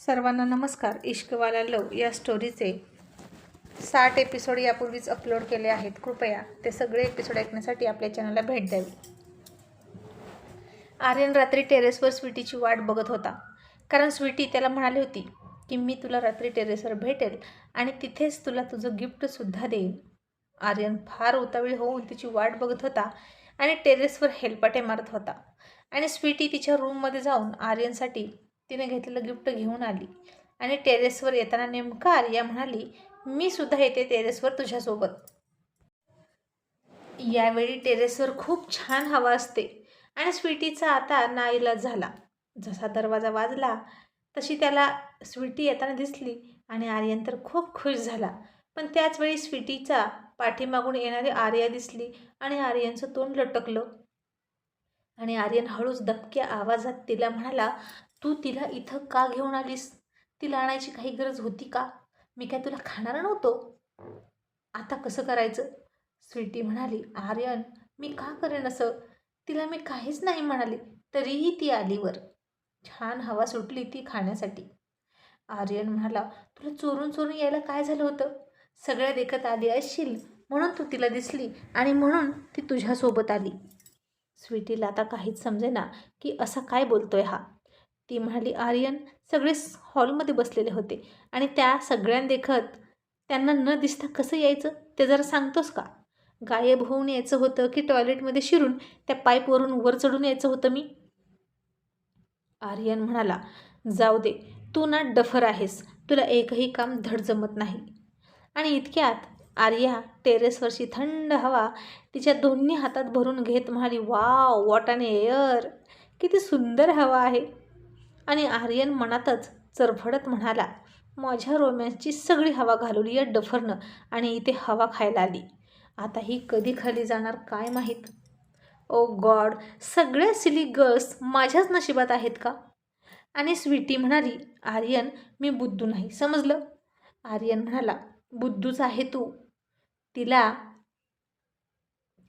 सर्वांना नमस्कार. इश्कवाला लव या स्टोरीचे साठ एपिसोड यापूर्वीच अपलोड केले आहेत. कृपया ते सगळे एपिसोड ऐकण्यासाठी आपल्या चॅनलला भेट द्यावी. आर्यन रात्री टेरेसवर स्वीटीची वाट बघत होता. कारण स्वीटी त्याला म्हणाली होती की मी तुला रात्री टेरेसवर भेटेल आणि तिथेच तुला तुझं गिफ्टसुद्धा देईन. आर्यन फार उतावीळ होऊन तिची वाट बघत होता आणि टेरेसवर हेलपाटे मारत होता. आणि स्वीटी तिच्या रूममध्ये जाऊन आर्यनसाठी तिने घेतलेलं गिफ्ट घेऊन आली. आणि टेरेसवर येताना नेमका आर्या म्हणाली मी सुद्धा येते टेरेसवर तुझ्यासोबत. यावेळी टेरेसवर खूप छान हवा असते आणि स्वीटीचा आता नाईलाज झाला. जसा दरवाजा वाजला तशी त्याला स्वीटी येताना दिसली आणि आर्यन तर खूप खुश झाला. पण त्याचवेळी स्वीटीचा पाठीमागून येणारी आर्या दिसली आणि आर्यनचं तोंड लटकलं. आणि आर्यन हळूच दबक्या आवाजात तिला म्हणाला तू तिला इथं का घेऊन आलीस? तिला आणायची काही गरज होती का? मी काय तुला खाणार नव्हतो? आता कसं करायचं? स्वीटी म्हणाली आर्यन मी का करेन असं तिला मी काहीच नाही म्हणाले तरीही ती आली वर छान हवा सुटली ती खाण्यासाठी. आर्यन म्हणाला तुला चोरून चोरून यायला काय झालं होतं? सगळ्या देखत आली असशील म्हणून तू तिला दिसली आणि म्हणून ती तुझ्यासोबत आली. स्वीटीला आता काहीच समजेना की असा काय बोलतोय हा. ती म्हणाली आर्यन सगळे हॉलमध्ये बसलेले होते आणि त्या सगळ्यांदेखत त्यांना न दिसता कसं यायचं ते जरा सांगतोस का? गायब होऊन यायचं होतं की टॉयलेटमध्ये शिरून त्या पाईपवरून वर चढून यायचं होतं मी? आर्यन म्हणाला जाऊ दे तू ना डफर आहेस तुला एकही काम धड जमत नाही. आणि इतक्यात आर्या टेरेसवरची थंड हवा तिच्या दोन्ही हातात भरून घेत म्हणाली वाव वॉट अन एअर! किती सुंदर हवा आहे. आणि आर्यन मनातच चरफडत म्हणाला माझ्या रोमॅन्सची सगळी हवा घालवली या डफरनं आणि इथे हवा खायला आली. आता ही कधी खाली जाणार काय माहीत? ओ गॉड सगळ्या सिली गर्ल्स माझ्याच नशिबात आहेत का? आणि स्वीटी म्हणाली आर्यन मी बुद्धू नाही समजलं? आर्यन म्हणाला बुद्धूच आहे तू. तिला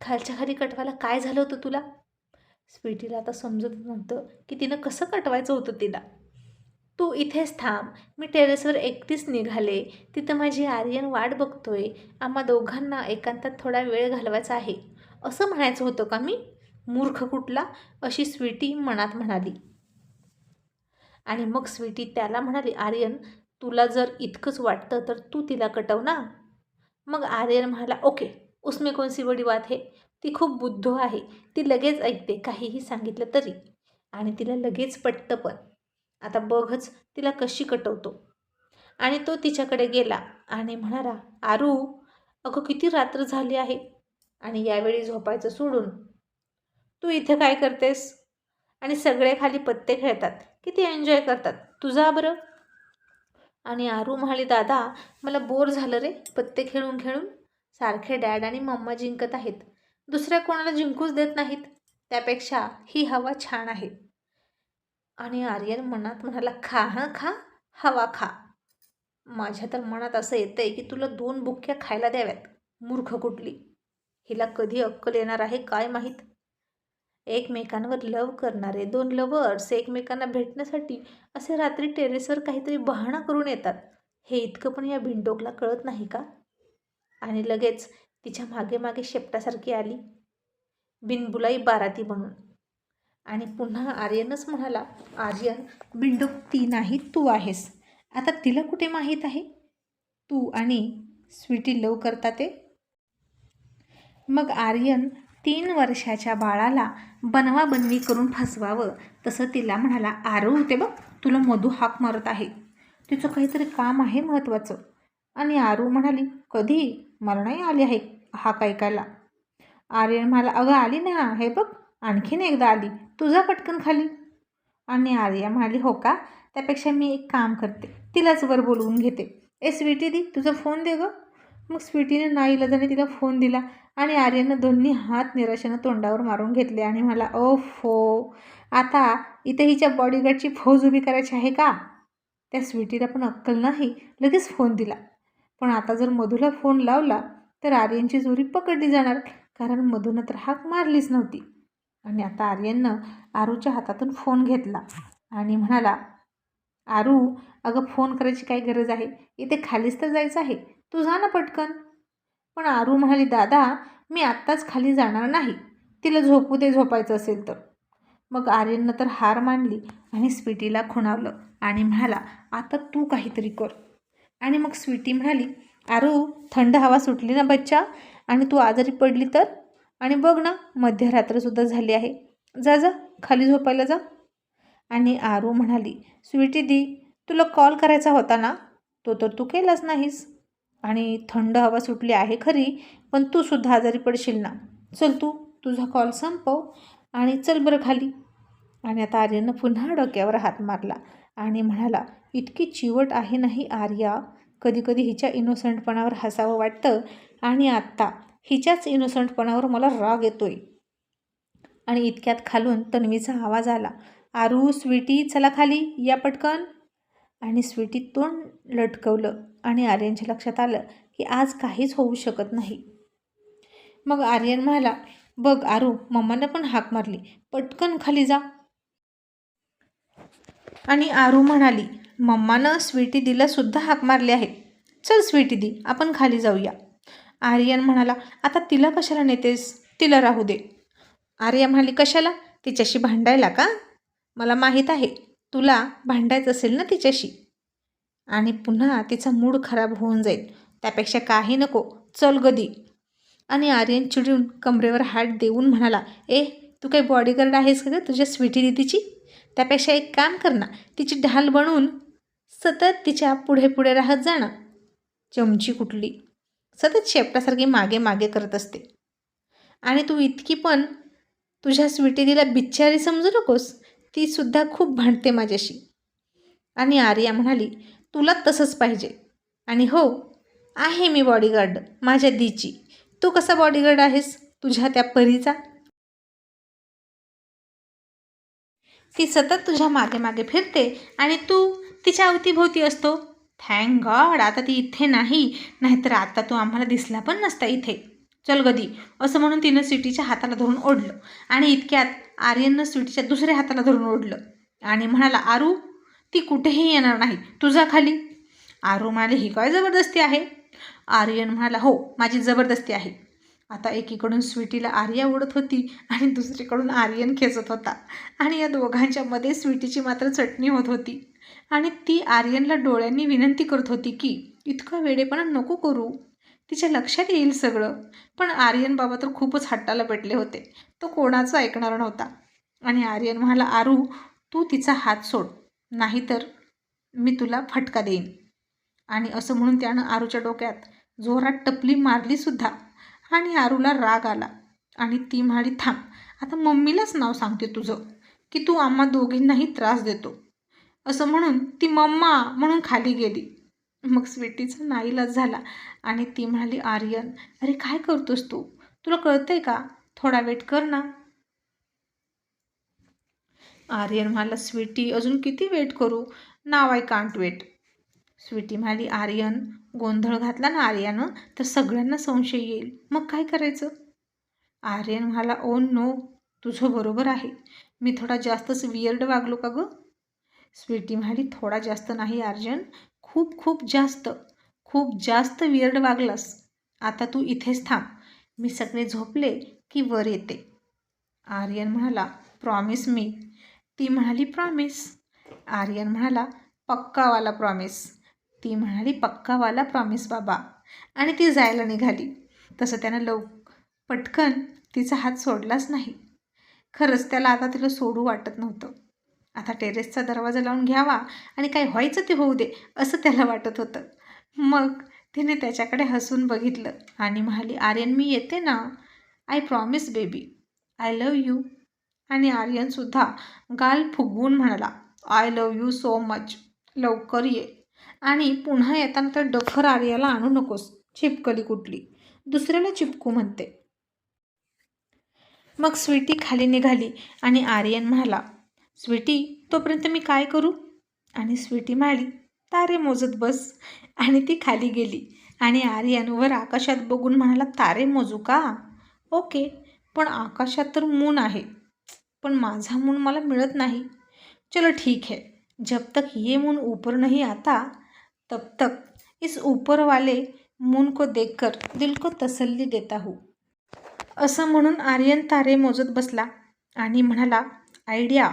खालच्या खाली कटवायला काय झालं होतं तुला? स्वीटीला आता समजत नव्हतं की तिनं कसं कटवायचं होतं तिला. तू इथेच थांब मी टेरेसवर एकटीच निघाले. तिथं माझी आर्यन वाट बघतोय. आम्हा दोघांना एकांतात थोडा वेळ घालवायचा आहे. असं म्हणायचं होतं का मी मूर्ख कुठला अशी स्वीटी मनात म्हणाली. आणि मग स्वीटी त्याला म्हणाली आर्यन तुला जर इतकंच वाटतं तर तू तिला कटव ना मग आर्यन म्हणाला ओके उसमे कोणसी बडी बात है? ती खूप बुद्ध आहे. ती लगेच ऐकते काहीही सांगितलं तरी. आणि तिला लगेच पटतं पण. आता बघच तिला कशी कटवतो. आणि तो तिच्याकडे गेला आणि म्हणाला आरू अगं किती रात्र झाली आहे. आणि यावेळी झोपायचं सोडून. तू इथं काय करतेस? आणि सगळे खाली पत्ते खेळतात. किती एन्जॉय करतात. तुझा बरं. आणि आरू म्हणाली दादा मला बोर झालं रे पत्ते खेळून खेळून सारखे डॅड आणि मम्मा जिंकत आहेत. दुसऱ्या कोणाला जिंकूच देत नाहीत. त्यापेक्षा ही हवा छान आहे. आणि आर्यन मनात म्हणाला खा हां खा हवा खा. माझ्या तर मनात असं येतंय की तुला दोन बुक्क्या खायला द्याव्यात मूर्ख कुठली. हिला कधी अक्कल येणार आहे काय माहीत? एकमेकांवर लव करणारे दोन लवर्स एकमेकांना भेटण्यासाठी असे रात्री टेरेसवर काहीतरी बहाणा करून येतात. हे इतकं पण या भिंडोकला कळत नाही का? आणि लगेच तिच्यामागे मागे शेपटासारखी आली. बिनबुलाई बाराती म्हणून आणि पुन्हा आर्यनच म्हणाला आर्यन बिंडोक ती नाही तू आहेस. आता तिला कुठे माहीत आहे? तू आणि स्वीटी लव करता ते? मग आर्यन तीन वर्षाच्या बाळाला बनवाबनवी करून फसवावं. तसं तिला म्हणाला आरू होते बघ तुला मधू हाक मारत आहे. तिचं काहीतरी काम आहे महत्त्वाचं. आणि आरू म्हणाली कधी? मला नाही आली आहे. हाक ऐकायला. आर्यन म्हणाला अगं आली ना हे बघ आणखीन एकदा आली तुझा पटकन खाली. आणि आर्या म्हणाली हो का? त्यापेक्षा मी एक काम करते तिलाच वर बोलवून घेते. ए स्वीटी दी तुझा फोन दे गं. मग स्वीटीने नाईलाजाने तिला फोन दिला आणि आर्यनं दोन्ही हात निराशेनं तोंडावर मारून घेतले आणि मला ओ फो आता इथे हिच्या बॉडीगार्डची फौज उभी करायची आहे का? त्या स्वीटीला पण अक्कल नाही लगेच फोन दिला. पण आता जर मधूला फोन लावला तर आर्यनची जोरी पकडली जाणार कारण मधून तर हाक मारलीच नव्हती. आणि आता आर्यननं आरूच्या हातातून फोन घेतला आणि म्हणाला आरू अगं फोन करायची काय गरज आहे? इथे खालीच तर जायचं आहे. तू जा ना पटकन. पण आरू म्हणाली दादा मी आत्ताच खाली जाणार नाही. तिला झोपू दे झोपायचं असेल तर. मग आर्यननं तर हार मानली आणि स्वीटीला खुणावलं आणि म्हणाला आता तू काहीतरी कर. आणि मग स्वीटी म्हणाली आरू थंड हवा सुटली ना बच्चा? आणि तू आजारी पडली तर? आणि बघ ना मध्यरात्रसुद्धा झाली आहे. जा जा खाली झोपायला जा. आणि आरू म्हणाली स्वीटी दी तुला कॉल करायचा होता ना? तो तर तू केलाच नाहीस. आणि थंड हवा सुटली आहे खरी पण तू सुद्धा आजारी पडशील ना. चल तू तुझा कॉल संपव. आणि चल बरं खाली. आणि आता आर्यनं पुन्हा डोक्यावर हात मारला आणि म्हणाला इतकी चिवट आहे नाही आर्या? कधी कधी हिच्या इनोसंटपणावर हसावं वाटतं आणि आत्ता हिच्याच इनोसंटपणावर मला राग येतोय. आणि इतक्यात खालून तन्वीचा आवाज आला आरू स्वीटी चला खाली या पटकन. आणि स्वीटी तोंड लटकवलं आणि आर्यनच्या लक्षात आलं की आज काहीच होऊ शकत नाही. मग आर्यन म्हणाला बघ आरू मम्मानं पण हाक मारली पटकन खाली जा. आणि आरू म्हणाली मम्मानं स्वीटी दिला सुद्धा हाक मारली आहे. चल स्वीटी दी आपण खाली जाऊया. आर्यन म्हणाला आता तिला कशाला नेतेस? तिला राहू दे. आर्या म्हणाली कशाला? तिच्याशी भांडायला का? मला माहीत आहे तुला भांडायचं असेल ना तिच्याशी. आणि पुन्हा तिचा मूड खराब होऊन जाईल. त्यापेक्षा काही नको चल गदी आणि आर्यन चिडून कमरेवर हात देऊन म्हणाला ए तू काही बॉडीगार्ड आहेस का तुझ्या स्वीटी दिदीची? त्यापेक्षा एक काम कर ना तिची ढाल बनवून सतत तिच्या पुढे पुढे राहत जाणं. चमची कुठली? सतत शेपटासारखी मागे मागे करत असते. आणि तू इतकी पण तुझ्या स्वीटीला बिच्चारी समजू नकोस. ती सुद्धा खूप भांडते माझ्याशी. आणि आर्या म्हणाली तुला तसंच पाहिजे. आणि हो आहे मी बॉडीगार्ड माझ्या दीची. तू कसा बॉडीगार्ड आहेस? तुझ्या त्या परीचा? ती सतत तुझ्या मागे मागे फिरते आणि तू तिच्या अवतीभोवती असतो. थँक गॉड आता ती इथे नाही नाहीतर आता तो आम्हाला दिसला पण नसता इथे. चल गदी असं म्हणून तिनं स्वीटीच्या हाताला धरून ओढलं आणि इतक्यात आर्यननं स्वीटीच्या दुसऱ्या हाताला धरून ओढलं. आणि म्हणाला आरू ती कुठेही येणार नाही तुझा खाली. आरू म्हणाले ही काय जबरदस्ती आहे? आर्यन म्हणाला हो माझी जबरदस्ती आहे. आता एकीकडून स्वीटीला आर्या ओढत होती आणि दुसरीकडून आर्यन खेचत होता. आणि या दोघांच्या मध्ये स्वीटीची मात्र चटणी होत होती. आणि ती आर्यनला डोळ्यांनी विनंती करत होती की इतकं वेडेपणा नको करू. तिच्या लक्षात येईल सगळं. पण आर्यन बाबा तर खूपच हट्टाला पेटले होते. तो कोणाचं ऐकणार नव्हता. आणि आर्यन म्हणाला आरू तू तिचा हात सोड. नाहीतर मी तुला फटका देईन. आणि असं म्हणून त्यानं आरूच्या डोक्यात जोरात टपली मारलीसुद्धा आणि आरूला राग आला. आणि ती म्हणाली थांब. आता मम्मीलाच नाव सांगते तुझं की तू आम्हा दोघींनाही त्रास देतो. असं म्हणून ती मम्मा म्हणून खाली गेली. मग स्वीटीचा नाईलाज झाला आणि ती म्हणाली आर्यन अरे काय करतोस तू? तुला कळतंय का? थोडा वेट कर ना. आर्यन म्हणाला स्वीटी अजून किती वेट करू? नाव आय कांट वेट स्वीटी म्हणाली आर्यन गोंधळ घातला ना आर्यानं तर सगळ्यांना संशय येईल. मग काय करायचं? आर्यन म्हणाला ओ नो तुझं बरोबर आहे. मी थोडा जास्तच वियर्ड वागलो का गं? स्वीटी म्हणाली थोडा जास्त नाही आर्यन खूप खूप जास्त खूप जास्त वियर्ड वागलास. आता तू इथेच थांब. मी सगळे झोपले की वर येते. आर्यन म्हणाला प्रॉमिस मी ती म्हणाली प्रॉमिस आर्यन म्हणाला पक्कावाला प्रॉमिस ती म्हणाली पक्कावाला प्रॉमिस बाबा. आणि ती जायला निघाली. तसं त्यानं लव पटकन तिचा हात सोडलाच नाही. खरंच त्याला आता तिला सोडू वाटत नव्हतं. आता टेरेसचा दरवाजा लावून घ्यावा आणि काय व्हायचं ते होऊ दे असं त्याला वाटत होतं. मग तिने त्याच्याकडे हसून बघितलं आणि म्हणाली आर्यन मी येते ना? I promise baby I love you आणि आर्यनसुद्धा गाल फुगवून म्हणाला I love you so much लवकर ये. आणि पुन्हा येताना तर डखर आर्याला आणू नकोस चिपकली कुठली. दुसऱ्याला चिपकू म्हणते. मग स्वीटी खाली निघाली आणि आर्यन म्हणाला स्वीटी तोपर्यंत मी काय करू? आणि स्वीटी म्हणाली तारे मोजत बस. आणि ती खाली गेली. आणि आर्यनवर आकाशात बघून म्हणाला तारे मोजू का? ओके पण आकाशात तर मून आहे. पण माझा मून मला मिळत नाही. चलो ठीक आहे. जब तक ये मून ऊपर नहीं आता तब तक इस ऊपर वाले मून को देखकर दिल को तसल्ली देता हूँ. असं म्हणून आर्यन तारे मोजत बसला आणि म्हणाला आयडिया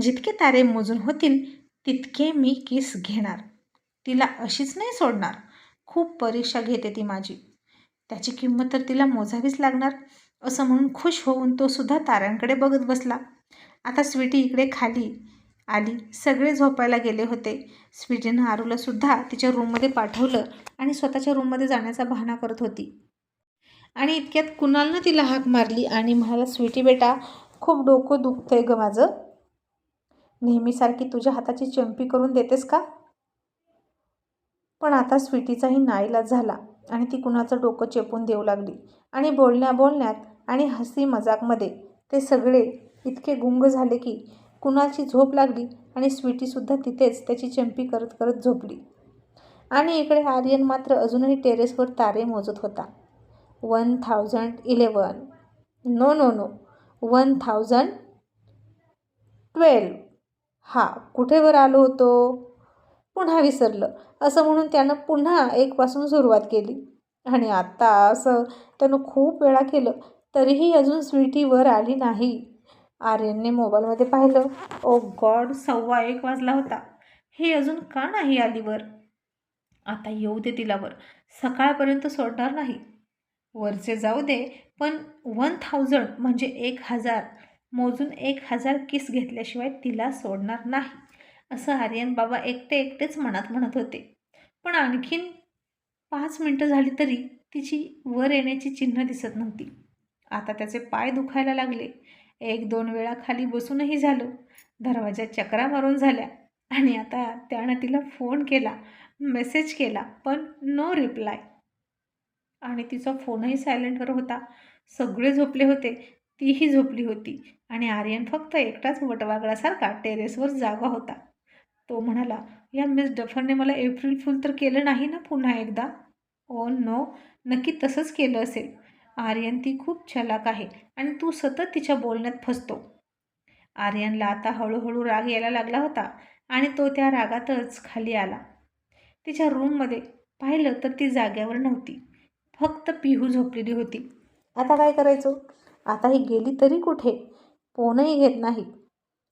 जितके तारे मोजून होतील तितके मी किस घेणार? तिला अशीच नाही सोडणार. खूप परीक्षा घेते ती माझी. त्याची किंमत तर तिला मोजावीच लागणार. असं म्हणून खुश होऊन तो सुद्धा ताऱ्यांकडे बघत बसला. आता स्वीटी इकडे खाली आली. सगळे झोपायला गेले होते. स्वीटीनं आरूला सुद्धा तिच्या रूममध्ये पाठवलं आणि स्वतःच्या रूममध्ये जाण्याचा बहाणा करत होती. आणि इतक्यात कुणालनं तिला हाक मारली आणि म्हणाला स्वीटी बेटा खूप डोकं दुखतंय ग माझं. नेहमीसारखी तुझ्या हाताची चिंपी करून देतेस का? पण आता स्वीटीचाही नाईलाज झाला आणि ती कुणाचं डोकं चेपून देऊ लागली. आणि बोलण्या बोलण्यात आणि हसी मजाकमध्ये ते सगळे इतके गुंग झाले की कुणाची झोप लागली आणि स्वीटीसुद्धा तिथेच त्याची चंपी करत करत झोपली. आणि इकडे आर्यन मात्र अजूनही टेरेसवर तारे मोजत होता. One thousand eleven no no no. One thousand twelve. हा कुठेवर आलो होतो? पुन्हा विसरलं. असं म्हणून त्यानं पुन्हा एकपासून सुरुवात केली. आणि आत्ता असं त्यानं खूप वेळा केलं तरीही अजून स्वीटी वर आली नाही. आर्यनने मोबाईलमध्ये पाहिलं ओ गॉड सव्वा एक वाजला होता. ही अजून का नाही आली वर? आता येऊ दे तिला वर. सकाळपर्यंत सोडणार नाही. वरचे जाऊ दे पण वन थाउजंड म्हणजे एक हजार मोजून एक हजार किस घेतल्याशिवाय तिला सोडणार नाही असं आर्यन बाबा एकटे एकटेच मनात म्हणत होते. पण आणखीन पाच मिनटं झाली तरी तिची वर येण्याची चिन्ह दिसत नव्हती. आता त्याचे पाय दुखायला लागले. एक दोन वेळा खाली बसूनही झालं. दरवाजा चक्रा मारून झाल्या. आणि आता त्यानं तिला फोन केला मेसेज केला पण नो रिप्लाय. आणि तिचा फोनही सायलेंटवर होता. सगळे झोपले होते. तीही झोपली होती आणि आर्यन फक्त एकटाच वटवागळासारखा टेरेसवर जागा होता. तो म्हणाला या मिस डफरने मला एप्रिल फुल तर केलं नाही ना पुन्हा एकदा? ओ नो नक्की तसंच केलं असेल. आर्यन ती खूप छलाक आहे आणि तू सतत तिच्या बोलण्यात फसतो. आर्यनला आता हळूहळू राग यायला लागला होता आणि तो त्या रागातच खाली आला. तिच्या रूममध्ये पाहिलं तर ती जाग्यावर नव्हती. फक्त पिहू झोपलेली होती. आता काय करायचं? आता ही गेली तरी कुठे? फोनही घेत नाही.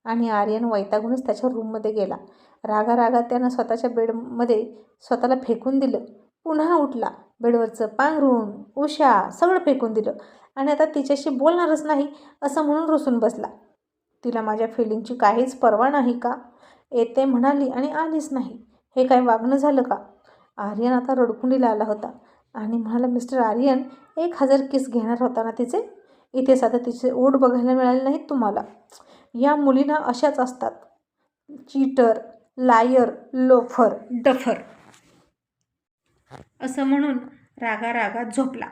आणि आर्यन वैतागूनच त्याच्या रूममध्ये गेला. रागारागा त्यानं स्वतःच्या बेडमध्ये स्वतःला फेकून दिलं. पुन्हा उठला. बेडवरचं पांघरून उशा सगळं फेकून दिलं. आणि आता तिच्याशी बोलणारच नाही असं म्हणून रुसून बसला. तिला माझ्या फिलिंगची काहीच पर्वा नाही का? येते म्हणाली आणि आलीच नाही. हे काय वागणं झालं का? आर्यन आता रडकुंडीला आला होता. आणि म्हणाला मिस्टर आर्यन एक हजार किस घेणार होता ना तिचे? इथे साधं तिचे ओढ बघायला मिळाले नाहीत तुम्हाला. या मुलींना अशाच असतात. Cheater liar loafer duffer. असं म्हणून रागा रागात झोपला.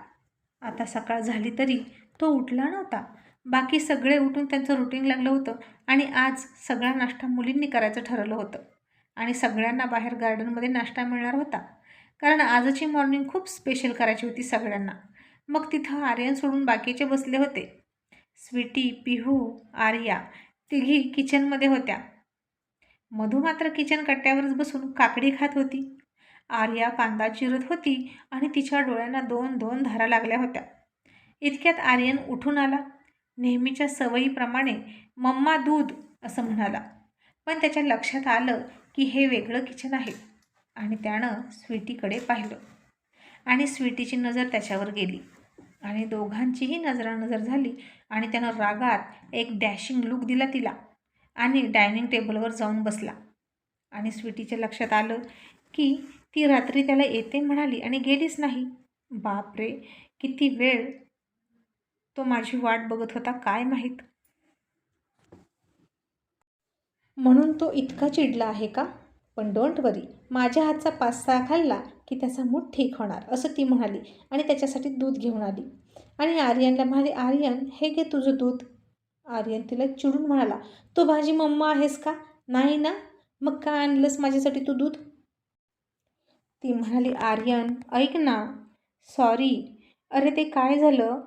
आता सकाळ झाली तरी तो उठला नव्हता. बाकी सगळे उठून त्यांचं रुटीन लागलं होतं आणि आज सगळा नाश्ता मुलींनी करायचं ठरवलं होतं. आणि सगळ्यांना बाहेर गार्डनमध्ये नाश्ता मिळणार होता. कारण आजची मॉर्निंग खूप स्पेशल करायची होती सगळ्यांना. मग तिथं आर्यन सोडून बाकीचे बसले होते. स्वीटी पिहू आर्या तिघी किचनमध्ये होत्या. मधू मात्र किचन कट्ट्यावरच बसून काकडी खात होती. आर्या कांदा चिरत होती आणि तिच्या डोळ्यांना दोन दोन धारा लागल्या होत्या. इतक्यात आर्यन उठून आला. नेहमीच्या सवयीप्रमाणे मम्मा दूध असं म्हणाला. पण त्याच्या लक्षात आलं की हे वेगळं किचन आहे. आणि त्यानं स्वीटीकडे पाहिलं. आणि स्वीटीची नजर त्याच्यावर गेली. आणि दोघांचीही नजरानजर झाली आणि त्यानं रागात एक डॅशिंग लुक दिला तिला आणि डायनिंग टेबलवर जाऊन बसला. आणि स्वीटीच्या लक्षात आलं की ती रात्री त्याला येते म्हणाली आणि गेलीच नाही. बापरे किती वेळ तो माझी वाट बघत होता काय माहीत? म्हणून तो इतका चिडला आहे का? पण डोंट वरी माझ्या हातचा पाच सहा खाल्ला की त्याचा मूड ठीक होणार असं ती म्हणाली आणि त्याच्यासाठी दूध घेऊन आली. आणि आर्यनला म्हणाली आर्यन हे घे तुझं दूध. आर्यन तिला चिडून म्हणाला तू भाजी मम्मा आहेस का? नाही ना मग काय आणलंस माझ्यासाठी तू दूध? ती म्हणाली आर्यन ऐक ना सॉरी अरे ते काय झालं?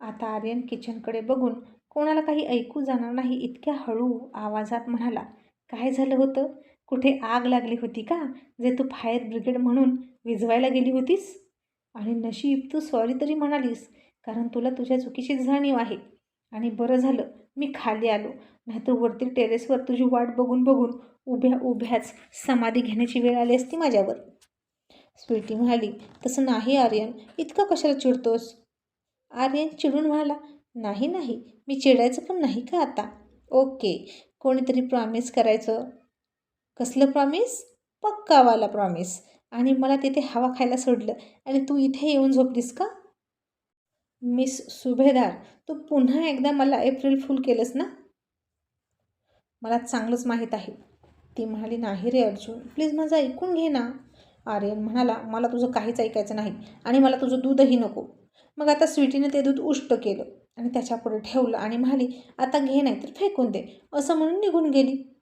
आता आर्यन किचनकडे बघून कोणाला काही ऐकू जाणार नाही इतक्या हळू आवाजात म्हणाला काय झालं होतं? कुठे आग लागली होती का? जे तू फायर ब्रिगेड म्हणून विझवायला गेली होतीस? आणि नशीब तू सॉरी तरी म्हणालीस कारण तुला तुझ्या चुकीची जाणीव आहे. आणि बरं झालं मी खाली आलो. नाहीतर वरती टेरेसवर तुझी वाट बघून बघून उभ्या उभ्याच समाधी घेण्याची वेळ आली असती माझ्यावर. स्वीटी म्हणाली तसं नाही आर्यन इतकं कशाला चिडतोस? आर्यन चिडून म्हणाला नाही नाही मी चिडायचं पण नाही का आता? ओके कोणीतरी प्रॉमिस करायचं. कसलं प्रॉमिस पक्कावाला प्रॉमिस आणि मला तिथे हवा खायला सोडलं. आणि तू इथे येऊन झोपलीस का? मिस सुभेदार तू पुन्हा एकदा मला एप्रिल फुल केलंस ना? मला चांगलंच माहीत आहे. ती म्हणाली नाही रे अर्जुन प्लीज माझं ऐकून घे ना. आर्यन म्हणाला मला तुझं काहीच ऐकायचं नाही आणि मला तुझं दूधही नको. मग आता स्वीटीने ते दूध उष्ट केलं आणि त्याच्यापुढे ठेवलं आणि म्हणाली आता घे नाही तर फेकून दे. असं म्हणून निघून गेली.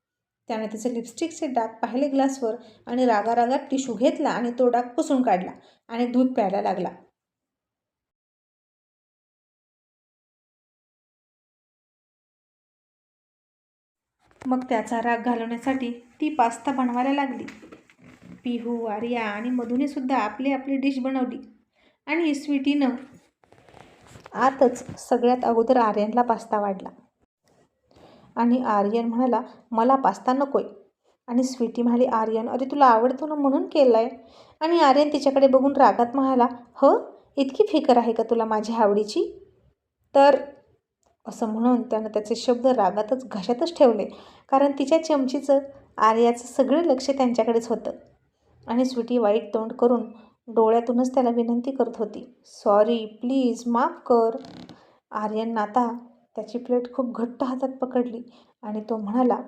त्याने तिचे लिपस्टिकचे डाग पाहिले ग्लासवर आणि रागारागात टिशू घेतला आणि तो डाग पुसून काढला आणि दूध प्यायला लागला. मग त्याचा राग घालवण्यासाठी ती पास्ता बनवायला लागली. पिहू आर्या आणि मधुने सुद्धा आपली आपली डिश बनवली. आणि स्वीटीनं आतच सगळ्यात अगोदर आर्यनला पास्ता वाढला. आणि आर्यन म्हणाला मला पास्ता नकोय. आणि स्वीटी म्हणाली आर्यन अरे तुला आवडतो ना म्हणून केलं आहे आणि आर्यन तिच्याकडे बघून रागात म्हणाला ह? इतकी फिकर आहे का तुला माझ्या आवडीची? तर असं म्हणून त्यानं त्याचे शब्द रागातच घशातच ठेवले कारण तिच्या चमचीचं आर्याचं सगळं लक्ष त्यांच्याकडेच होतं. आणि स्वीटी वाईट तोंड करून डोळ्यातूनच त्याला विनंती करत होती सॉरी प्लीज माफ कर. आर्यन आता त्याची प्लेट खूप घट्ट हातात पकडली आणि तो म्हणाला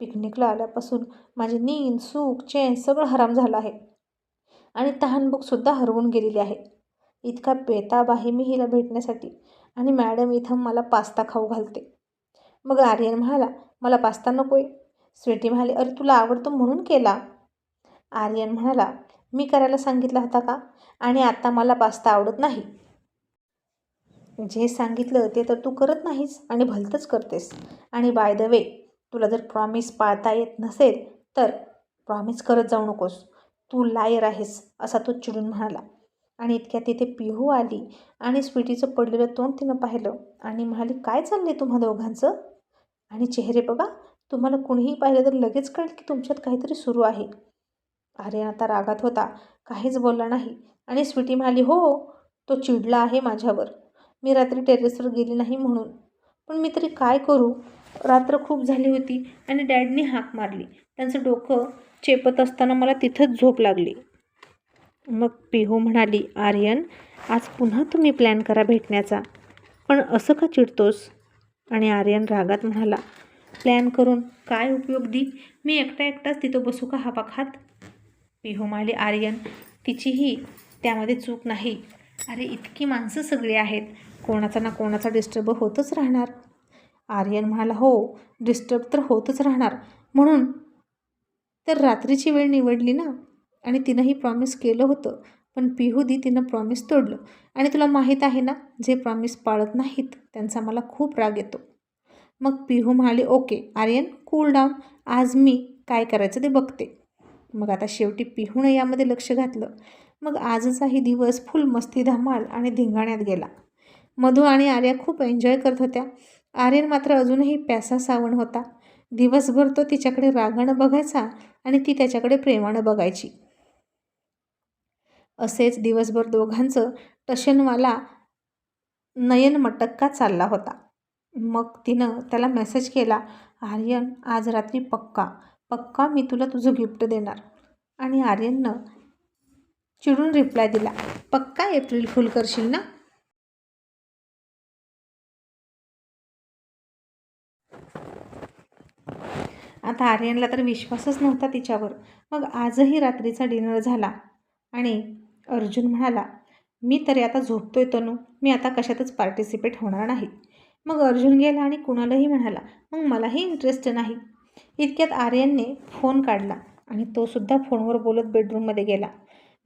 पिकनिकला आल्यापासून माझी नींद सुख चेन सगळं हराम झालं आहे आणि तहानभूकसुद्धा हरवून गेलेली आहे. इतका बेताब आहे मी हिला भेटण्यासाठी आणि मॅडम इथं मला पास्ता खाऊ घालते. मग आर्यन म्हणाला मला पास्ता नको आहे स्वीटी म्हणाली अरे तुला आवडतो म्हणून केला. आर्यन म्हणाला मी करायला सांगितला होता का? आणि आत्ता मला पास्ता आवडत नाही. जे सांगितलं ते तर तू करत नाहीस आणि भलतंच करतेस. आणि बाय द वे तुला जर प्रॉमिस पाळता येत नसेल तर प्रॉमिस करत जाऊ नकोस. तू लायर आहेस असा तो चिडून म्हणाला. आणि इतक्या तिथे पिहू आली आणि स्वीटीचं पडलेलं तोंड तिनं पाहिलं. आणि म्हणाली काय चाललंय तुम्हा दोघांचं? आणि चेहरे बघा तुम्हाला कुणीही पाहिलं तर लगेच कळेल की तुमच्यात काहीतरी सुरू आहे. आर्यन आता रागात होता. काहीच बोलला नाही. आणि स्वीटी म्हणाली हो तो चिडला आहे माझ्यावर. मी रात्री टेरेसवर गेली नाही म्हणून. पण मी तरी काय करू? रात्र खूप झाली होती आणि डॅडनी हाक मारली. त्यांचं डोकं चेपत असताना मला तिथंच झोप लागली. मग पिहू म्हणाली आर्यन आज पुन्हा तुम्ही प्लॅन करा भेटण्याचा. पण असं का चिडतोस? आणि आर्यन रागात म्हणाला प्लॅन करून काय उपयोग दी? मी एकटा एकटाच तिथं बसू का हापा खात पिहू म्हणाली आर्यन तिचीही त्यामध्ये चूक नाही. अरे इतकी माणसं सगळी आहेत. कोणाचा ना कोणाचा डिस्टर्ब होतच राहणार. आर्यन म्हणाला हो डिस्टर्ब तर होतच राहणार. म्हणून तर रात्रीची वेळ निवडली ना? आणि तिनंही प्रॉमिस केलं होतं. पण पिहुदी तिनं प्रॉमिस तोडलं. आणि तुला माहीत आहे ना जे प्रॉमिस पाळत नाहीत त्यांचा मला खूप राग येतो. मग पिहू म्हणाली ओके आर्यन कूल डाऊन आज मी काय करायचं ते बघते. मग आता शेवटी पिहूनं यामध्ये लक्ष घातलं. मग आजचाही दिवस फुल मस्ती धमाल आणि धिंगाण्यात गेला. मधू आणि आर्या खूप एन्जॉय करत होत्या. आर्यन मात्र अजूनही प्यासा सावण होता. दिवसभर तो तिच्याकडे रागानं बघायचा आणि ती त्याच्याकडे प्रेमानं बघायची. असेच दिवसभर दोघांचं टशनवाला नयन मटक्का चालला होता. मग तिनं त्याला मेसेज केला आर्यन आज रात्री पक्का. पक्का मी तुला तुझं गिफ्ट देणार. आणि आर्यननं चिडून रिप्लाय दिला. पक्का एप्रिल फुल करशील ना? आता आर्यनला तर विश्वासच नव्हता तिच्यावर. मग आजही रात्रीचा डिनर झाला. आणि अर्जुन म्हणाला मी तरी आता झोपतोय तनू. मी आता कशातच पार्टिसिपेट होणार नाही. मग अर्जुन गेला आणि कुणालाही म्हणाला मग मलाही इंटरेस्ट नाही. इतक्यात आर्यनने फोन काढला आणि तो सुद्धा फोनवर बोलत बेडरूममध्ये गेला.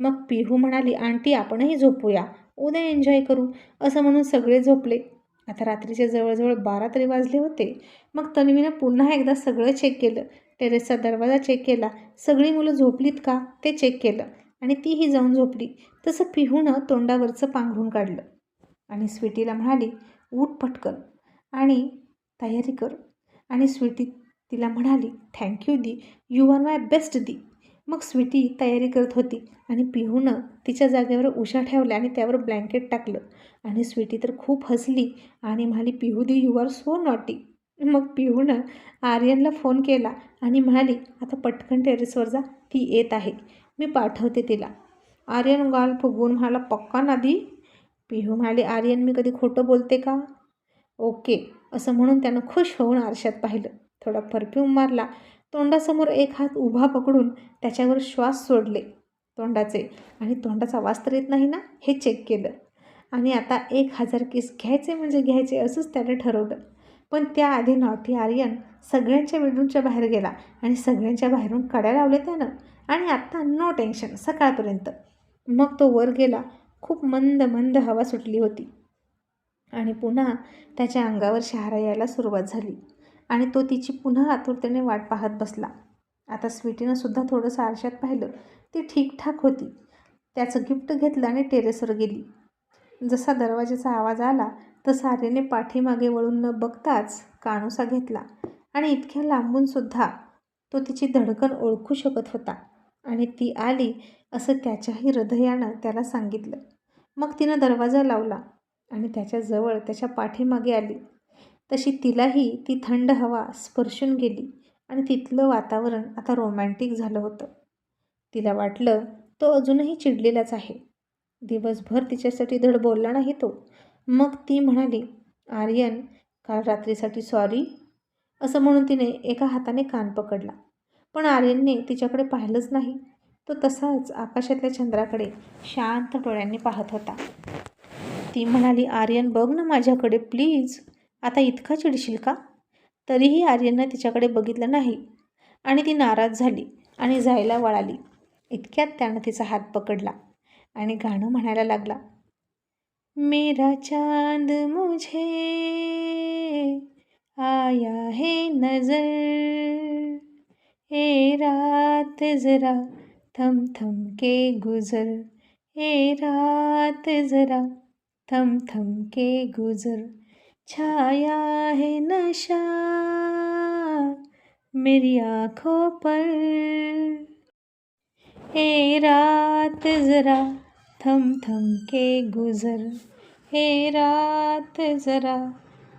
मग पिहू म्हणाली आंटी आपणही झोपूया. उद्या एन्जॉय करू. असं म्हणून सगळे झोपले. आता रात्रीचे जवळजवळ बारा तरी वाजले होते. मग तन्वीनं पुन्हा एकदा सगळं चेक केलं. टेरेसचा दरवाजा चेक केला. सगळी मुलं झोपलीत का? ते चेक केलं. आणि तीही जाऊन झोपली. तसं पिहूनं तोंडावरचं पांघरून काढलं. आणि स्वीटीला म्हणाली उठ पटकन. आणि तयारी कर. आणि स्वीटी तिला म्हणाली थँक्यू दी. यू आर माय बेस्ट दी. मग स्वीटी तयारी करत होती आणि पिहूनं तिच्या जागेवर उशा ठेवल्या आणि त्यावर ब्लँकेट टाकलं. आणि स्वीटी तर खूप हसली आणि म्हणाली पिहू दी यू आर सो नॉटी मग पिहूनं आर्यनला फोन केला आणि म्हणाली आता पटकन टेरेसवर जा ती येत आहे. मी पाठवते तिला. आर्यन गाल फुगवून म्हणाला पक्का नादी? पिहू म्हणाली आर्यन मी कधी खोटं बोलते का? ओके असं म्हणून त्यानं खुश होऊन आरशात पाहिलं. थोडा परफ्यूम मारला तोंडासमोर एक हात उभा पकडून त्याच्यावर श्वास सोडले तोंडाचे. आणि तोंडाचा वास तर येत नाही ना? हे चेक केलं. आणि आता एक हजार केस घ्यायचे म्हणजे घ्यायचे असंच त्याने ठरवलं. पण त्याआधी नॉटी आर्यन सगळ्यांच्या बेडरूमच्या बाहेर गेला आणि सगळ्यांच्या बाहेरून कड्या लावले त्यानं. आणि आत्ता नो टेन्शन सकाळपर्यंत. मग तो वर गेला. खूप मंद मंद हवा सुटली होती. आणि पुन्हा त्याच्या अंगावर शहारा यायला सुरुवात झाली. आणि तो तिची पुन्हा आतुरतेने वाट पाहत बसला. आता स्वीटीनं सुद्धा थोडंसं आरशात पाहिलं ती ठीकठाक होती. त्याचं गिफ्ट घेतलं आणि टेरेसवर गेली. जसा दरवाजाचा आवाज आला तसा आर्यने पाठीमागे वळून न बघताच काणूसा घेतला आणि इतक्या लांबूनसुद्धा तो तिची धडकन ओळखू शकत होता. आणि ती आली असं त्याच्याही हृदयानं त्याला सांगितलं. मग तिनं दरवाजा लावला आणि त्याच्याजवळ त्याच्या पाठीमागे आली. तशी तिलाही ती थंड हवा स्पर्शून गेली आणि तिथलं वातावरण आता रोमॅन्टिक झालं होतं. तिला वाटलं तो अजूनही चिडलेलाच आहे. दिवसभर तिच्यासाठी धड बोलला नाही तो. मग ती म्हणाली आर्यन काल रात्रीसाठी सॉरी असं म्हणून तिने एका हाताने कान पकडला. पण आर्यनने तिच्याकडे पाहिलंच नाही. तो तसाच आकाशातल्या चंद्राकडे शांत डोळ्यांनी पाहत होता. ती म्हणाली आर्यन बघ ना माझ्याकडे प्लीज आता इतका चिडशील का? तरीही आर्यनं तिच्याकडे बघितलं नाही. आणि ती नाराज झाली आणि जायला वळाली. इतक्यात त्यानं तिचा हात पकडला आणि गाणं म्हणायला लागला मेरा चांद मुझे आया है नजर ए रात जरा थम थम के गुजर ए रात जरा थम थम के गुजर। छाया है नशा मेरी आँखों पर। ए रात ज़रा थम थम के गुजर हे रात जरा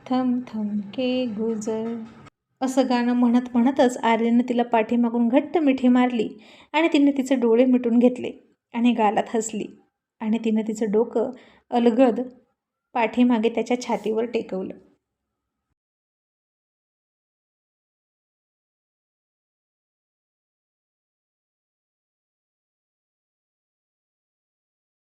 थम थम के गुजर। असं गाणं म्हणत म्हणतच आर्यनं तिला पाठीमागून घट्ट मिठी मारली आणि तिने तिचे डोळे मिटून घेतले आणि गालात हसली आणि तिनं तिचं डोकं अलगद पाठीमागे त्याच्या छातीवर टेकवलं.